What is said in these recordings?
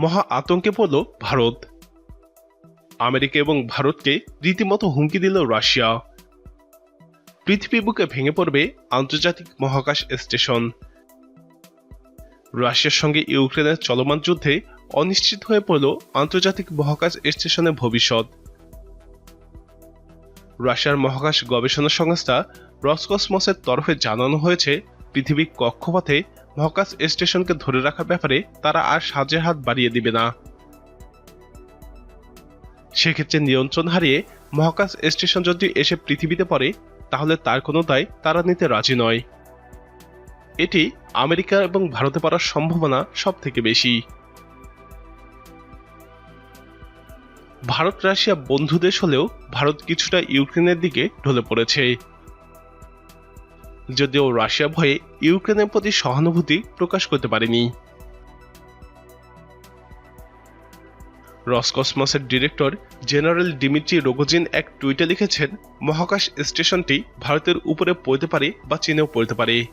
মহা আতঙ্কে পড়ল ভারত। আমেরিকা এবং ভারতকে রীতিমতো হুমকি দিল রাশিয়া। পৃথিবী বুকে ভেঙে পড়বে আন্তর্জাতিক মহাকাশ স্টেশন। রাশিয়ার সঙ্গে ইউক্রেনের চলমান যুদ্ধে অনিশ্চিত হয়ে পড়ল আন্তর্জাতিক মহাকাশ স্টেশনের ভবিষ্যৎ। রাশিয়ার মহাকাশ গবেষণা সংস্থা রসকসমসের তরফে জানানো হয়েছে, পৃথিবীর কক্ষপথে মহাকাশ স্টেশনকে ধরে রাখার ব্যাপারে তারা আর সাজের হাত বাড়িয়ে দিবে না। সেক্ষেত্রে নিয়ন্ত্রণ হারিয়ে মহাকাশ স্টেশন যদি এসে পৃথিবীতে পড়ে, তাহলে তার কোনো দায় তারা নিতে রাজি নয়। এটি আমেরিকা এবং ভারতে পড়ার সম্ভাবনা সব থেকে বেশি। ভারত রাশিয়া বন্ধু দেশ হলেও ভারত কিছুটা ইউক্রেনের দিকে ঢলে পড়েছে। যদিও রাশিয়া ভয়ে ইউক্রেনের প্রতি সহানুভূতি প্রকাশ করতে পারেনি। রসকসমসের ডিরেক্টর জেনারেল ডিমিট্রি রোগোজিন এক টুইটে লিখেছেন, মহাকাশ স্টেশনটি ভারতের উপরে পড়তে পারে বা চীনেও পড়তে পারে।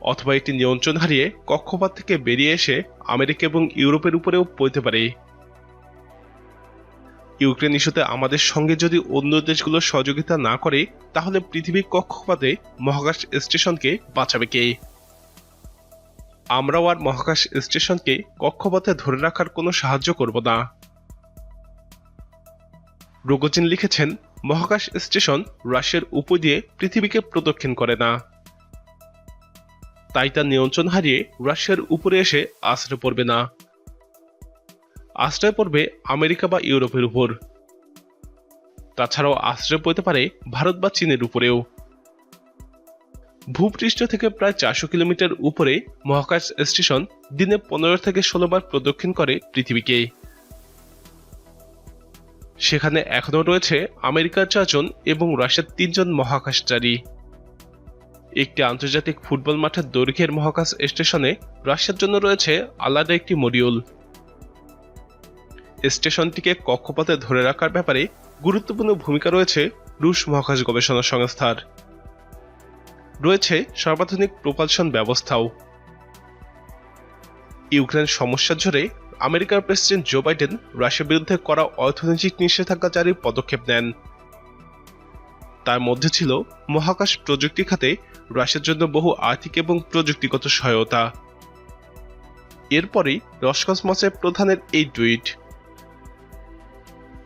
অথবা এটি নিয়ন্ত্রণ হারিয়ে কক্ষপথ থেকে বেরিয়ে এসে আমেরিকা এবং ইউরোপের উপরেও পড়তে পারে। ইউক্রেন ইস্যুতে আমাদের সঙ্গে যদি অন্য দেশগুলো সহযোগিতা না করে, তাহলে পৃথিবীর কক্ষপথে মহাকাশ স্টেশনকে বাঁচাবে কে? আমরাও আর মহাকাশ স্টেশনকে কক্ষপথে ধরে রাখার কোনো সাহায্য করব না। রোগোজিন লিখেছেন, মহাকাশ স্টেশন রাশিয়ার উপর দিয়ে পৃথিবীকে প্রদক্ষিণ করে না। তাই তার নিয়ন্ত্রণ হারিয়ে রাশিয়ার উপরে এসে আশ্রয় পড়বে না। আশ্রয় পড়বে আমেরিকা বা ইউরোপের উপর। তাছাড়াও আশ্রয় পড়তে পারে ভারত বা চীনের উপরেও। ভূপৃষ্ঠ থেকে প্রায় চারশো কিলোমিটার উপরে মহাকাশ স্টেশন দিনে পনেরো থেকে ষোলো বার প্রদক্ষিণ করে পৃথিবীকে। সেখানে এখনও রয়েছে আমেরিকার চারজন এবং রাশিয়ার তিনজন মহাকাশচারী। একটি আন্তর্জাতিক ফুটবল মাঠের দৈর্ঘ্যের মহাকাশ স্টেশনে রাশিয়ার জন্য রয়েছে আলাদা একটি মডিউল। স্টেশনটিকে কক্ষপথে ধরে রাখার ব্যাপারে গুরুত্বপূর্ণ ভূমিকা রয়েছে রুশ মহাকাশ গবেষণা সংস্থার। রয়েছে সর্বাধুনিক প্রপালশন ব্যবস্থাও। ইউক্রেন সমস্যার জোরে আমেরিকার প্রেসিডেন্ট জো বাইডেন রাশিয়ার বিরুদ্ধে করা অর্থনৈতিক নিষেধাজ্ঞা জারির পদক্ষেপ নেন। তার মধ্যে ছিল মহাকাশ প্রযুক্তি খাতে রাশিয়ার জন্য বহু আর্থিক এবং প্রযুক্তিগত সহায়তা। এরপরই রসকসমসের প্রধানের এই টুইট।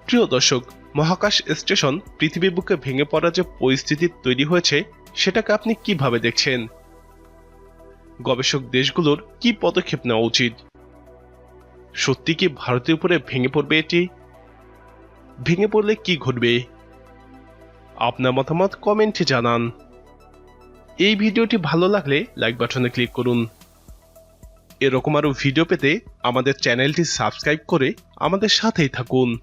প্রিয় দর্শক, মহাকাশ স্টেশন পৃথিবীর বুকে ভেঙে পড়া যে পরিস্থিতি তৈরি হয়েছে, সেটাকে আপনি কীভাবে দেখছেন? গবেষক দেশগুলোর কি পদক্ষেপ নেওয়া উচিত? সত্যি কি ভারতের উপরে ভেঙে পড়বে এটি? ভেঙে পড়লে কি ঘটবে? আপনার মতামত কমেন্টে জানান। এই ভিডিওটি ভালো লাগলে লাইক বাটনে ক্লিক করুন। এরকম আরও ভিডিও পেতে আমাদের চ্যানেলটি সাবস্ক্রাইব করে আমাদের সাথেই থাকুন।